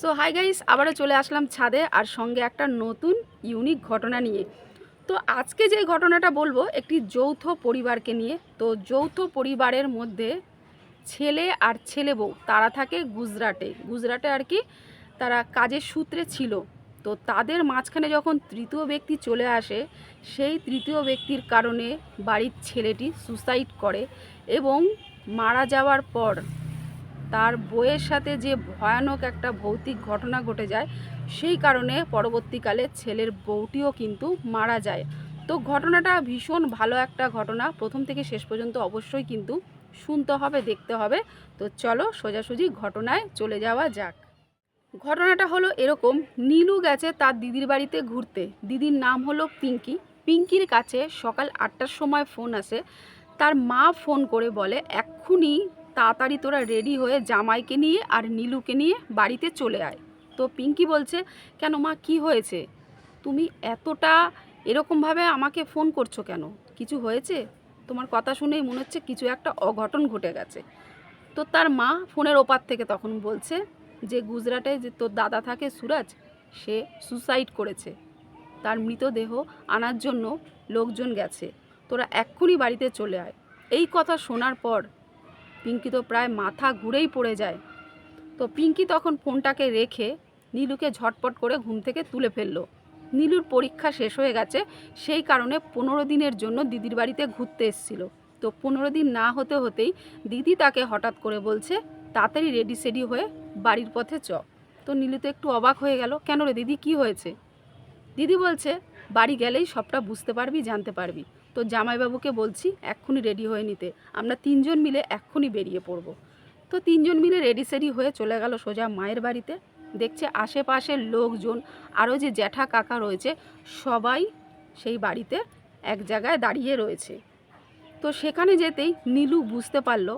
So hi guys আবারও চলে আসলাম ছাদে আর সঙ্গে একটা নতুন ইউনিক ঘটনা নিয়ে। তো আজকে যে ঘটনাটা বলব, একটি যৌথ পরিবারকে নিয়ে। তো যৌথ পরিবারের মধ্যে ছেলে আর ছেলে বউ, তারা থাকে গুজরাটে। গুজরাটে আর কি, তারা কাজের সূত্রে ছিল। তো তাদের মাঝখানে যখন তৃতীয় ব্যক্তি চলে আসে, সেই তৃতীয় ব্যক্তির কারণে বাড়ির ছেলেটি সুসাইড করে এবং মারা যাওয়ার পর তার বইয়ের সাথে যে ভয়ানক একটা ভৌতিক ঘটনা ঘটে যায়, সেই কারণে পরবর্তীকালে ছেলের বউটিও কিন্তু মারা যায়। তো ঘটনাটা ভীষণ ভালো একটা ঘটনা। প্রথম থেকে শেষ পর্যন্ত অবশ্যই কিন্তু শুনতে হবে, দেখতে হবে। তো চলো সোজাসুজি ঘটনায় চলে যাওয়া যাক। ঘটনাটা হলো এরকম। নীলু গেছে তার দিদির বাড়িতে ঘুরতে। দিদির নাম হলো পিঙ্কি। পিঙ্কির কাছে সকাল আটটার সময় ফোন আসে। তার মা ফোন করে বলে, এক্ষুনি তাড়াতাড়ি তোরা রেডি হয়ে জামাইকে নিয়ে আর নীলুকে নিয়ে বাড়িতে চলে আয়। তো পিঙ্কি বলছে, কেন মা, কি হয়েছে? তুমি এতটা এরকমভাবে আমাকে ফোন করছ কেন? কিছু হয়েছে? তোমার কথা শুনেই মনে হচ্ছে কিছু একটা অঘটন ঘটে গেছে। তো তার মা ফোনের ওপার থেকে তখন বলছে যে, গুজরাটে যে তোর দাদা থাকে সুরাজ, সে সুসাইড করেছে। তার মৃতদেহ আনার জন্য লোকজন গেছে। তোরা এক্ষুনি বাড়িতে চলে আয়। এই কথা শোনার পর পিঙ্কি তো প্রায় মাথা ঘুরেই পড়ে যায়। তো পিঙ্কি তখন ফোনটাকে রেখে নীলুকে ঝটপট করে ঘুম থেকে তুলে ফেলল। নীলুর পরীক্ষা শেষ হয়ে গেছে, সেই কারণে পনেরো দিনের জন্য দিদির বাড়িতে ঘুরতে এসেছিল। তো পনেরো দিন না হতে হতেই দিদি তাকে হঠাৎ করে বলছে, তাড়াতাড়ি রেডি সেডি হয়ে বাড়ির পথে চ। তো নীলু তো একটু অবাক হয়ে গেল, কেন রে দিদি, কি হয়েছে? দিদি বলছে, বাড়ি গেলেই সবটা বুঝতে পারবি, জানতে পারবি। তো জামাইবাবুকে বলছি এক্ষুনি রেডি হয়ে নিতে। আমরা তিনজন মিলে এক্ষুনি বেরিয়ে পড়ব। তো তিনজন মিলে রেডি সেডি হয়ে চলে গেল সোজা মায়ের বাড়িতে। দেখছে আশেপাশের লোকজন, আরও যে জ্যাঠা কাকা রয়েছে, সবাই সেই বাড়িতে এক জায়গায় দাঁড়িয়ে রয়েছে। তো সেখানে যেতেই নীলু বুঝতে পারল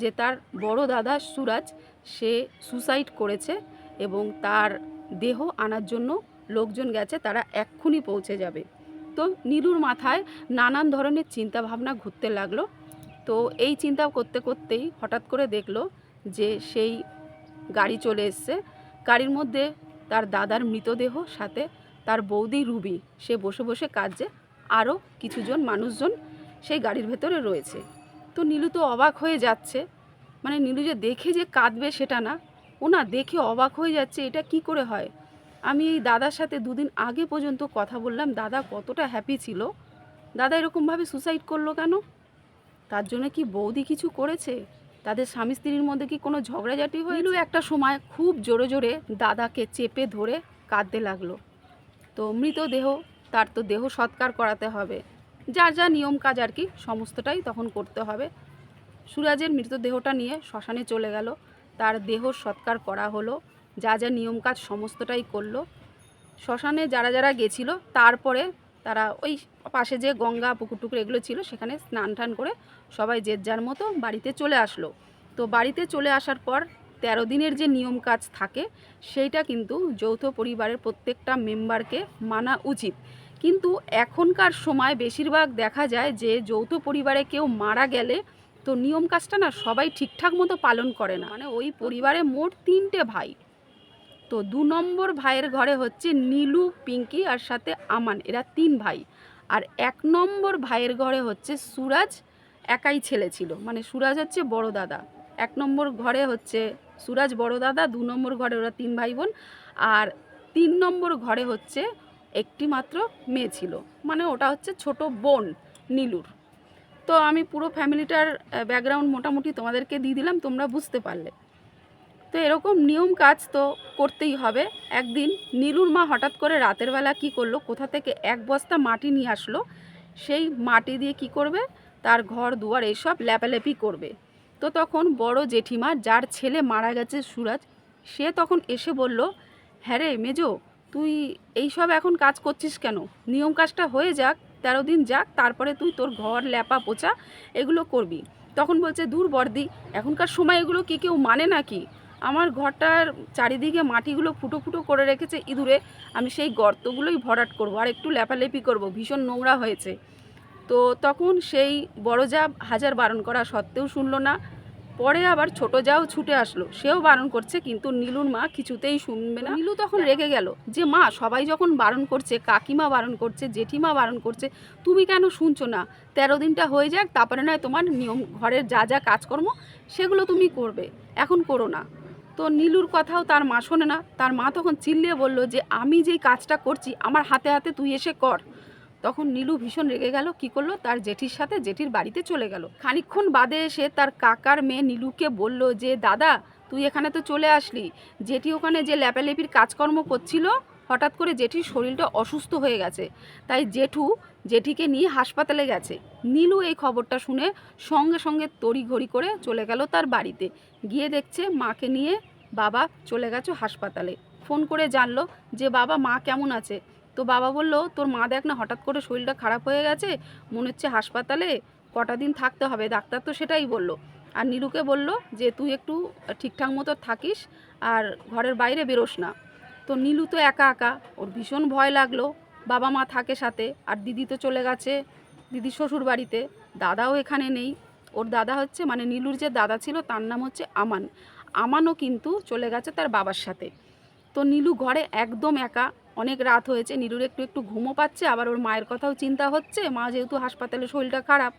যে তার বড় দাদা সুরাজ, সে সুসাইড করেছে এবং তার দেহ আনার জন্য লোকজন গেছে, তারা এক্ষুনি পৌঁছে যাবে। তো নীলুর মাথায় নানান ধরনের চিন্তা ভাবনা ঘুরতে লাগল। তো এই চিন্তা করতে করতেই হঠাৎ করে দেখল যে সেই গাড়ি চলে এসছে। গাড়ির মধ্যে তার দাদার মৃতদেহ, সাথে তার বৌদি রুবি, সে বসে বসে কাজে আরও কিছুজন মানুষজন সেই গাড়ির ভেতরে রয়েছে। তো নীলু তো অবাক হয়ে যাচ্ছে। মানে নীলু যে দেখে যে কাঁদবে সেটা না। ও না দেখে অবাক হয়ে যাচ্ছে, এটা কি করে হয়? আমি এই দাদার সাথে দুদিন আগে পর্যন্ত কথা বললাম, দাদা কতটা হ্যাপি ছিল। দাদা এরকমভাবে সুসাইড করল কেন? তার জন্য কি বৌদি কিছু করেছে? তাদের স্বামী স্ত্রীর মধ্যে কি কোনো ঝগড়াঝাটি হয়েছিল একটা সময় খুব জোরে জোরে দাদাকে চেপে ধরে কাঁদতে লাগল। তো মৃতদেহ, তার তো দেহ সৎকার করাতে হবে। যার যা নিয়ম কাজ আর কি, সমস্তটাই তখন করতে হবে। সুরাজের মৃতদেহটা নিয়ে শ্মশানে চলে গেল। তার দেহ সৎকার করা হলো। যা যা নিয়ম কাজ সমস্তটাই করল। শ্মশানে যারা যারা গেছিল, তারপরে তারা ওই পাশে যে গঙ্গা পুকুর টুকুর এগুলো ছিল, সেখানে স্নান টান করে সবাই যে যার মতো বাড়িতে চলে আসলো। তো বাড়িতে চলে আসার পর তেরো দিনের যে নিয়ম কাজ থাকে, সেইটা কিন্তু যৌথ পরিবারের প্রত্যেকটা মেম্বারকে মানা উচিত। কিন্তু এখনকার সময় বেশিরভাগ দেখা যায় যে যৌথ পরিবারে কেউ মারা গেলে তো নিয়ম কাজটা না সবাই ঠিকঠাক মতো পালন করে না। মানে ওই পরিবারে মোট তিনটে ভাই। তো দু নম্বর ভাইয়ের ঘরে হচ্ছে নীলু, পিঙ্কি আর সাথে আমান। এরা তিন ভাই। আর এক নম্বর ভাইয়ের ঘরে হচ্ছে সুরাজ, একাই ছেলে ছিল। মানে সুরাজ হচ্ছে বড় দাদা। এক নম্বর ঘরে হচ্ছে সুরাজ বড় দাদা, দু নম্বর ঘরে ওরা তিন ভাই বোন। আর তিন নম্বর ঘরে হচ্ছে একটি মাত্র মেয়ে ছিল। মানে ওটা হচ্ছে ছোট বোন নীলুর। তো আমি পুরো ফ্যামিলিটার ব্যাকগ্রাউন্ড মোটামুটি তোমাদেরকে দিয়ে দিলাম, তোমরা বুঝতে পারলে। তো এরকম নিয়ম কাজ তো করতেই হবে। একদিন নীলুর মা হঠাৎ করে রাতের বেলা কি করল, কোথা থেকে এক বস্তা মাটি নিয়ে আসলো, সেই মাটি দিয়ে কি করবে? তার ঘর, দুয়ার এইসব ল্যাপালেপি করবে। তো তখন বড় জেঠিমা, যার ছেলে মারা গেছে সুরাজ, সে তখন এসে বলল হ্যাঁ রে মেজো, তুই এইসব এখন কাজ করছিস কেন? নিয়ম কাজটা হয়ে যাক, তেরো দিন যাক, তারপরে তুই তোর ঘর, ল্যাপা পোচা এগুলো করবি। তখন বলছে, দূর বর্দি এখনকার সময় এগুলো কি কেউ মানে নাকি? আমার ঘরটার চারিদিকে মাটিগুলো ফুটো ফুটো করে রেখেছে ইঁদুরে। আমি সেই গর্তগুলোই ভরাট করব আর একটু লেপালেপি করব ভীষণ নোংরা হয়েছে। তো তখন সেই বড় যা হাজার বারণ করা সত্ত্বেও শুনলো না। পরে আবার ছোট যাও ছুটে আসলো। সেও বারণ করছে কিন্তু নীলুর মা কিছুতেই শুনবে না। নীলু তখন রেগে গেল যে মা সবাই যখন বারণ করছে কাকিমা বারণ করছে জেঠিমা বারণ করছে তুমি কেন শুনছো না? তেরো দিনটা হয়ে যাক তারপরে নয় তোমার নিয়ম ঘরের যা যা কাজকর্ম সেগুলো তুমি করবে। এখন করো না। তো নীলুর কথাও তার মা শোনে না। তার মা তখন চিল্লিয়ে বলল যে, আমি যেই কাজটা করছি, আমার হাতে হাতে তুই এসে কর। তখন নীলু ভীষণ রেগে গেল, কি করল? তার জেঠির সাথে জেঠির বাড়িতে চলে গেল। খানিক্ষণ বাদে এসে তার কাকার মেয়ে নীলুকে বলল যে, দাদা, তুই এখানে তো চলে আসলি। জেঠি ওখানে যে ল্যাপালেপির কাজকর্ম করছিল হঠাৎ করে জেঠির শরীরটা অসুস্থ হয়ে গেছে। তাই জেঠু, জেঠিকে নিয়ে হাসপাতালে গেছে। নীলু এই খবরটা শুনে সঙ্গে সঙ্গে তড়িঘড়ি করে চলে গেল তার বাড়িতে। গিয়ে দেখছে মাকে নিয়ে বাবা চলে গেছে হাসপাতালে। ফোন করে জানলো যে, বাবা, মা কেমন আছে? তো বাবা বলল, তোর মা দেখ না, হঠাৎ করে শরীরটা খারাপ হয়ে গেছে, মনে হচ্ছে হাসপাতালে কটা দিন থাকতে হবে। ডাক্তার তো সেটাই বলল। আর নীলুকে বলল যে, তুই একটু ঠিকঠাক মতো থাকিস, আর ঘরের বাইরে বেরোস না। তো নীলু তো একা একা। ওর ভীষণ ভয় লাগল। বাবা মা থাকে সাথে, আর দিদি তো চলে গেছে দিদি শ্বশুর বাড়িতে। দাদাও এখানে নেই। ওর দাদা হচ্ছে মানে নীলুর যে দাদা ছিল, তার নাম হচ্ছে আমান। আমানও কিন্তু চলে গেছে তার বাবার সাথে। তো নীলু ঘরে একদম একা। অনেক রাত হয়েছে, নীলুর একটু একটু ঘুমও পাচ্ছে, আবার ওর মায়ের কথাও চিন্তা হচ্ছে। মা যেহেতু হাসপাতালে শরীরটা খারাপ,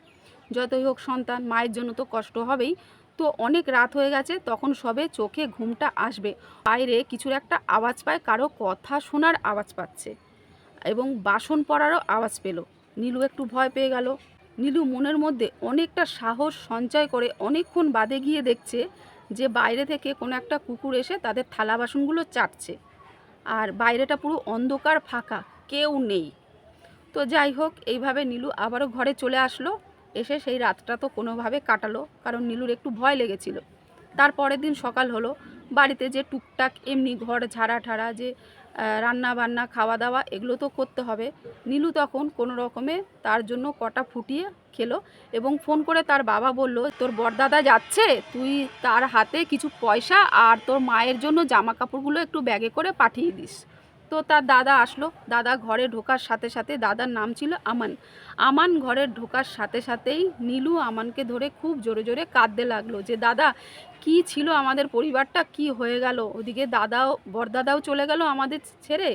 যতই হোক সন্তান, মায়ের জন্য তো কষ্ট হবেই। তো অনেক রাত হয়ে গেছে, তখন সবে চোখে ঘুমটা আসবে। বাইরে কিছুর একটা আওয়াজ পায়, কারও কথা শোনার আওয়াজ পাচ্ছে এবং বাসন পড়ারও আওয়াজ পেল। নীলু একটু ভয় পেয়ে গেল। নীলু মনের মধ্যে অনেকটা সাহস সঞ্চয় করে অনেকক্ষণ বাদে গিয়ে দেখছে যে বাইরে থেকে কোনো একটা কুকুর এসে তাদের থালা বাসনগুলো চাটছে। আর বাইরেটা পুরো অন্ধকার, ফাঁকা, কেউ নেই। তো যাই হোক, এইভাবে নীলু আবারও ঘরে চলে আসলো। এসে সেই রাতটা তো কোনোভাবে কাটালো, কারণ নীলুর একটু ভয় লেগেছিল। তার পরের দিন সকাল হলো, বাড়িতে যে টুকটাক এমনি ঘর ঝাড়া ঠাড়া, যে রান্না বান্না খাওয়া দাওয়া এগুলো তো করতে হবে। নীলু তখন কোনো রকমে তার জন্য কটা ফুটিয়ে খেলো এবং ফোন করে তার বাবা বলল, তোর বরদাদা যাচ্ছে? তুই তার হাতে কিছু পয়সা আর তোর মায়ের জন্য জামা কাপড়গুলো একটু ব্যাগে করে পাঠিয়ে দিস। তো তার দাদা আসলো। দাদা ঘরে ঢোকার সাথে সাথে দাদার নাম ছিল আমান। আমান ঘরে ঢোকার সাথে সাথেই নীলু আমানকে ধরে খুব জোরে জোরে কাঁদতে লাগল যে, দাদা, কি ছিল আমাদের পরিবারটা? কি হয়ে গেল? ওদিকে দাদাও, বরদাদাও চলে গেল আমাদের ছেড়ে,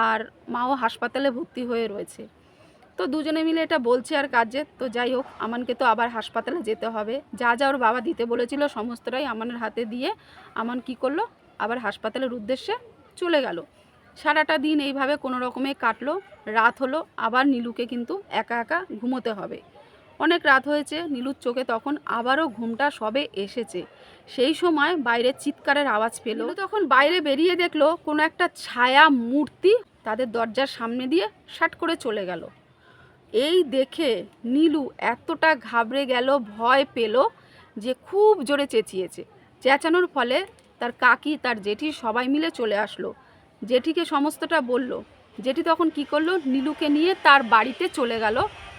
আর মাও হাসপাতালে ভর্তি হয়ে রয়েছে। তো দুজনে মিলে এটা বলছে আর কাজে। তো যাই হোক, আমানকে তো আবার হাসপাতালে যেতে হবে। যা যা ওর বাবা দিতে বলেছিল সমস্তটাই আমানের হাতে দিয়ে আমান কি করল? আবার হাসপাতালের উদ্দেশ্যে চলে গেল। সারাটা দিন এইভাবে কোনো রকমে কাটলো, রাত হলো, আবার নীলুকে কিন্তু একা একা ঘুমোতে হবে। অনেক রাত হয়েছে, নীলুর চোখে তখন আবারও ঘুমটা সবে এসেছে। সেই সময় বাইরে চিৎকারের আওয়াজ পেল। তখন বাইরে বেরিয়ে দেখল, কোনো একটা ছায়া মূর্তি তাদের দরজার সামনে দিয়ে শাট করে চলে গেল। এই দেখে নীলু এতটা ঘাবড়ে গেল, ভয় পেল যে খুব জোরে চেঁচিয়েছে। চেঁচানোর ফলে তার কাকি, তার জেঠি সবাই মিলে চলে আসলো। জেঠিকে সমস্তটা বলল। জেঠি তখন কি করল? নীলুকে নিয়ে তার বাড়িতে চলে গেল।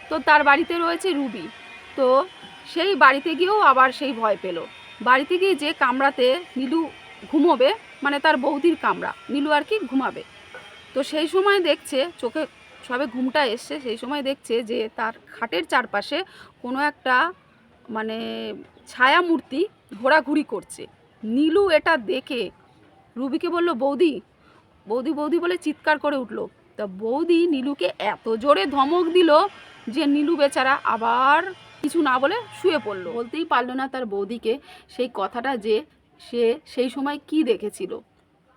তো তার বাড়িতে রয়েছে রুবি। তো সেই বাড়িতে গিয়েও আবার সেই ভয় পেল। বাড়িতে গিয়ে যে কামরাতে নীলু ঘুমোবে মানে তার বৌদির কামরা নীলু আর কি ঘুমাবে। তো সেই সময় দেখছে, চোখে সবে ঘুমটা এসছে, সেই সময় দেখছে যে তার খাটের চারপাশে কোনো একটা মানে ছায়া মূর্তি ঘোরাঘুরি করছে। নীলু এটা দেখে রুবিকে বলল, বৌদি বৌদি বৌদি বলে চিৎকার করে উঠল। তা বৌদি নীলুকে এত জোরে ধমক দিল যে নীলু বেচারা আবার কিছু না বলে শুয়ে পড়ল। বলতেই পারল না তার বৌদিকে সেই কথাটা যে সে সেই সময় কি দেখেছিল।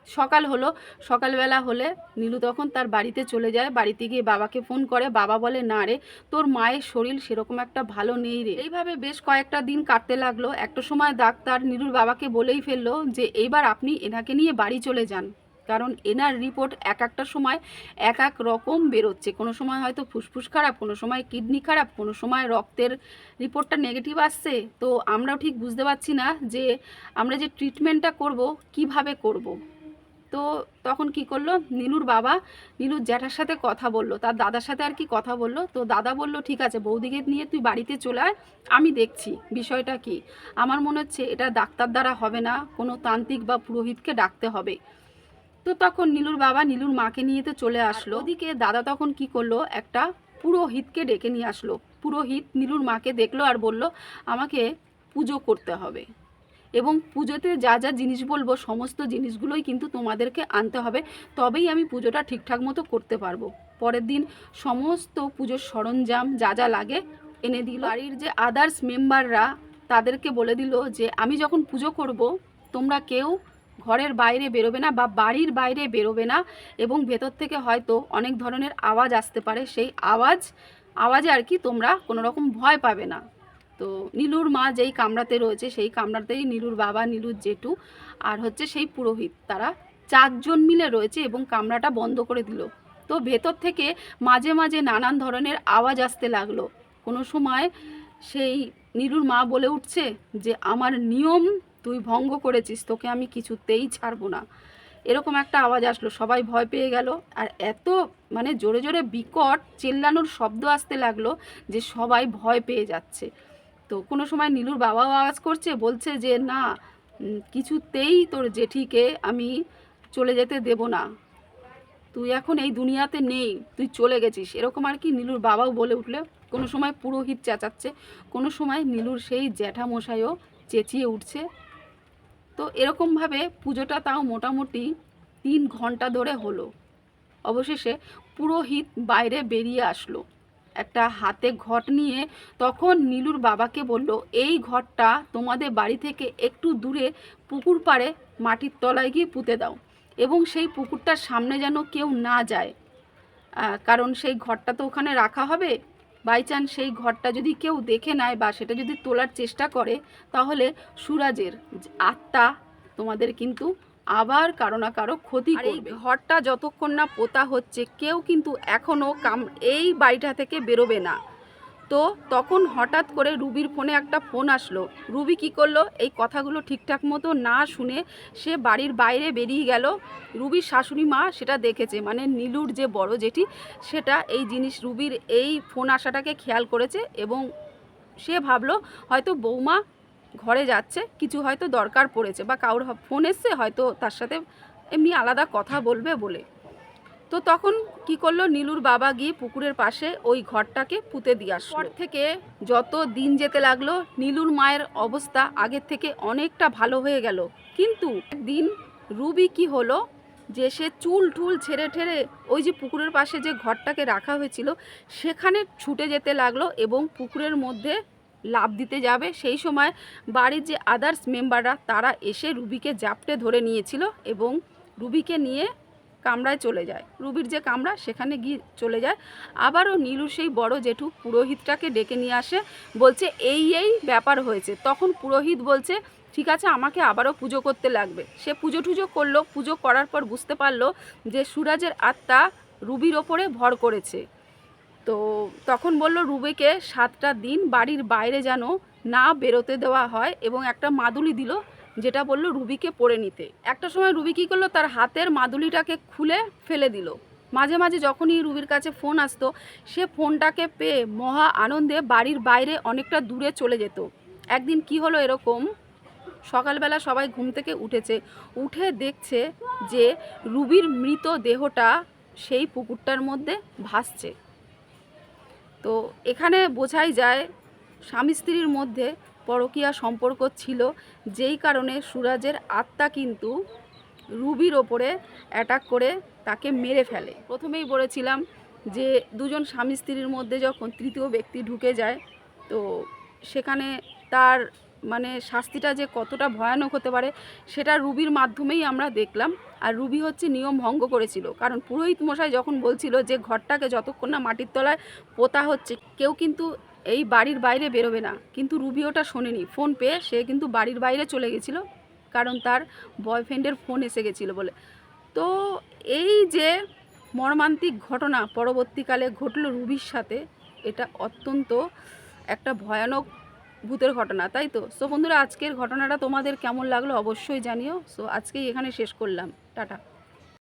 সকাল হলো, সকালবেলা হলে নীলু তখন তার বাড়িতে চলে যায়। বাড়িতে গিয়ে বাবাকে ফোন করে, বাবা বলে, না রে, তোর মায়ের শরীর সেরকম একটা ভালো নেই রে। এইভাবে বেশ কয়েকটা দিন কাটতে লাগল। একটা সময় ডাক্তার নীলুর বাবাকে বলেই ফেলল যে, এইবার আপনি এনাকে নিয়ে বাড়ি চলে যান। কারণ এনার রিপোর্ট এক একটা সময় এক এক রকম বেরোচ্ছে। কোনো সময় হয়তো ফুসফুস খারাপ, কোনো সময় কিডনি খারাপ, কোনো সময় রক্তের রিপোর্টটা নেগেটিভ আসছে। তো আমরাও ঠিক বুঝতে পারছি না যে আমরা যে ট্রিটমেন্টটা করব, কীভাবে করব। তো তখন কি করল? নীলুর বাবা নীলুর জ্যাঠার সাথে কথা বলল, তার দাদার সাথে আর কি কথা বলল। তো দাদা বলল, ঠিক আছে, বৌদিকে নিয়ে তুই বাড়িতে চলে আয়, আমি দেখছি। বিষয়টা কি? আমার মনে হচ্ছে এটা ডাক্তার দ্বারা হবে না, কোনো তান্ত্রিক বা পুরোহিতকে ডাকতে হবে। তো তখন নীলুর বাবা নীলুর মাকে নিয়ে তো চলে আসলো। ওদিকে দাদা তখন কি করল? একটা পুরোহিতকে ডেকে নিয়ে আসলো। পুরোহিত নীলুর মাকে দেখল আর বলল আমাকে পুজো করতে হবে এবং পুজোতে যা যা জিনিস বলব সমস্ত জিনিসগুলোই কিন্তু তোমাদেরকে আনতে হবে। তবেই আমি পুজোটা ঠিকঠাক মতো করতে পারব। পরের দিন সমস্ত পুজোর সরঞ্জাম যা যা লাগে এনে দিল। বাড়ির যে আদার্স মেম্বাররা তাদেরকে বলে দিল যে আমি যখন পুজো করব তোমরা কেউ ঘরের বাইরে বেরোবে না বা বাড়ির বাইরে বেরোবে না এবং ভেতর থেকে হয়তো অনেক ধরনের আওয়াজ আসতে পারে। সেই আওয়াজ, আওয়াজে আর কি তোমরা কোনো রকম ভয় পাবে না। তো নীলুর মা যেই কামরাতে রয়েছে সেই কামরাতেই নীলুর বাবা, নীলুর জেঠু আর হচ্ছে সেই পুরোহিত তারা চারজন মিলে রয়েছে এবং কামরাটা বন্ধ করে দিল। তো ভেতর থেকে মাঝে মাঝে নানান ধরনের আওয়াজ আসতে লাগল। কোনো সময় সেই নীলুর মা বলে উঠছে যে, আমার নিয়ম তুই ভঙ্গ করেছিস, তোকে আমি কিছুতেই ছাড়বো না। এরকম একটা আওয়াজ আসলো, সবাই ভয় পেয়ে গেল। আর এত মানে জোরে জোরে বিকট চেল্লানোর শব্দ আসতে লাগল যে সবাই ভয় পেয়ে যাচ্ছে। তো কোনো সময় নীলুর বাবাও আওয়াজ করছে, বলছে যে, না কিছুতেই তোর জেঠিকে আমি চলে যেতে দেব না। তুই এখন এই দুনিয়াতে নেই, তুই চলে গেছিস। এরকম আর কি নীলুর বাবাও বলে উঠলে। কোনো সময় পুরোহিত চেঁচাচ্ছে, কোনো সময় নীলুর সেই জ্যাঠামশাইও চেঁচিয়ে উঠছে। তো এরকমভাবে পুজোটা তাও মোটামুটি তিন ঘণ্টা ধরে হলো। অবশেষে পুরোহিত বাইরে বেরিয়ে আসলো। একটা হাতে ঘট নিয়ে তখন নীলুর বাবাকে বলল, এই ঘরটা তোমাদের বাড়ি থেকে একটু দূরে পুকুর পাড়ে মাটির তলায় গিয়ে পুঁতে দাও এবং সেই পুকুরটার সামনে যেন কেউ না যায়। কারণ সেই ঘরটা তো ওখানে রাখা হবে। বাই চান্স সেই ঘরটা যদি কেউ দেখে নেয় বা সেটা যদি তোলার চেষ্টা করে তাহলে সুরাজের আত্মা তোমাদের কিন্তু আবার কারও না কারও ক্ষতি এই ঘরটা যতক্ষণ না পোতা হচ্ছে কেউ কিন্তু এখনও কাম এই বাড়িটা থেকে বেরোবে না। তো তখন হঠাৎ করে রুবির ফোনে একটা ফোন আসলো। রুবি কি করল? এই কথাগুলো ঠিকঠাক মতো না শুনে সে বাড়ির বাইরে বেরিয়ে গেল। রুবির শাশুড়ি মা সেটা দেখেছে মানে নীলুর যে বড় জেঠি, সেটা এই জিনিস রুবির এই ফোন আসাটাকে খেয়াল করেছে এবং সে ভাবলো, হয়তো বৌমা ঘরে যাচ্ছে, কিছু হয়তো দরকার পড়েছে বা কারোর ফোন এসছে, হয়তো তার সাথে এমনি আলাদা কথা বলবে বলে। তো তখন কি করল? নীলুর বাবা গিয়ে পুকুরের পাশে ওই ঘরটাকে পুঁতে দিয়ে আসলো। পর থেকে যত দিন যেতে লাগল নীলুর মায়ের অবস্থা আগের থেকে অনেকটা ভালো হয়ে গেল। কিন্তু একদিন রুবি কি হলো? যে সে চুল টুল ছেড়ে ঠেড়ে ওই যে পুকুরের পাশে যে ঘরটাকে রাখা হয়েছিল সেখানে ছুটে যেতে লাগল এবং পুকুরের মধ্যে লাভ দিতে যাবে। সেই সময় বাড়ির যে আদার্স মেম্বাররা তারা এসে রুবিকে জাপটে ধরে নিয়েছিল এবং রুবিকে নিয়ে কামরায় চলে যায়। রুবির যে কামরা, সেখানে গিয়ে চলে যায়। আবারও নীলু সেই বড় জেঠু পুরোহিতটাকে ডেকে নিয়ে আসে, বলছে, এই এই ব্যাপার হয়েছে। তখন পুরোহিত বলছে, ঠিক আছে, আমাকে আবারও পুজো করতে লাগবে। সে পুজো টুজো করল, পুজো করার পর বুঝতে পারল যে সুরাজের আত্মা রুবির ওপরে ভর করেছে। তো তখন বলল, রুবিকে সাতটা দিন বাড়ির বাইরে যেন না বেরোতে দেওয়া হয় এবং একটা মাদুলি দিল যেটা বলল রুবিকে পরে নিতে। একটা সময় রুবি কী করল? তার হাতের মাদুলিটাকে খুলে ফেলে দিল। মাঝে মাঝে যখনই রুবির কাছে ফোন আসতো, সে ফোনটাকে পেয়ে মহা আনন্দে বাড়ির বাইরে অনেকটা দূরে চলে যেত। একদিন কি হলো এরকম? সকালবেলা সবাই ঘুম থেকে উঠেছে। উঠে দেখছে যে রুবির মৃত দেহটা সেই পুকুরটার মধ্যে ভাসছে। তো এখানে বোঝাই যায়, স্বামী স্ত্রীর মধ্যে পরকীয়া সম্পর্ক ছিল, যেই কারণে সুরাজের আত্মা কিন্তু রুবির ওপরে অ্যাটাক করে তাকে মেরে ফেলে। প্রথমেই বলেছিলাম যে দুজন স্বামী স্ত্রীর মধ্যে যখন তৃতীয় ব্যক্তি ঢুকে যায়, তো সেখানে তার মানে শাস্তিটা যে কতটা ভয়ানক হতে পারে, সেটা রুবির মাধ্যমেই আমরা দেখলাম। আর রুবি হচ্ছে নিয়ম ভঙ্গ করেছিল, কারণ পুরোহিত মশাই যখন বলছিল যে ঘরটাকে যতক্ষণ না মাটির তলায় পোতা হচ্ছে, কেউ কিন্তু এই বাড়ির বাইরে বেরোবে না। কিন্তু রুবি ওটা শোনেনি। ফোন পেয়ে সে কিন্তু বাড়ির বাইরে চলে গেছিল। কারণ তার বয়ফ্রেন্ডের ফোন এসে গেছিল বলে। তো এই যে মর্মান্তিক ঘটনা পরবর্তীকালে ঘটলো রুবির সাথে, এটা অত্যন্ত একটা ভয়ানক ভূতের ঘটনা, তাই তো? সো বন্ধুরা, আজকের ঘটনাটা তোমাদের কেমন লাগল অবশ্যই জানিও। সো আজকেই এখানে শেষ করলাম। টাটা।